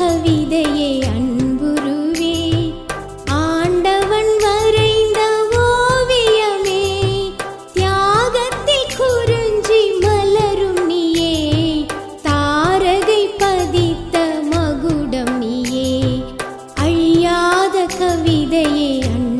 கவிதையை அன்புருவே ஆண்டவன் வரைந்த ஓவியமே தியாகத்தில் குறிஞ்சி மலரும் நீயே தாரகை பதித்த மகுடம் நீயே. அழியாத கவிதையை அன்பு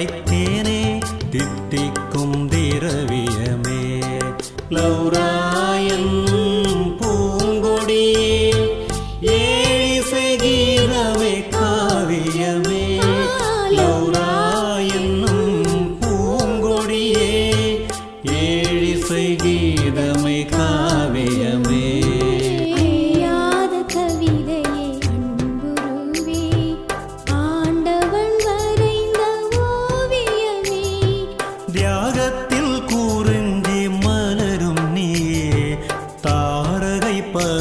வைத்தே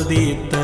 சோதித்த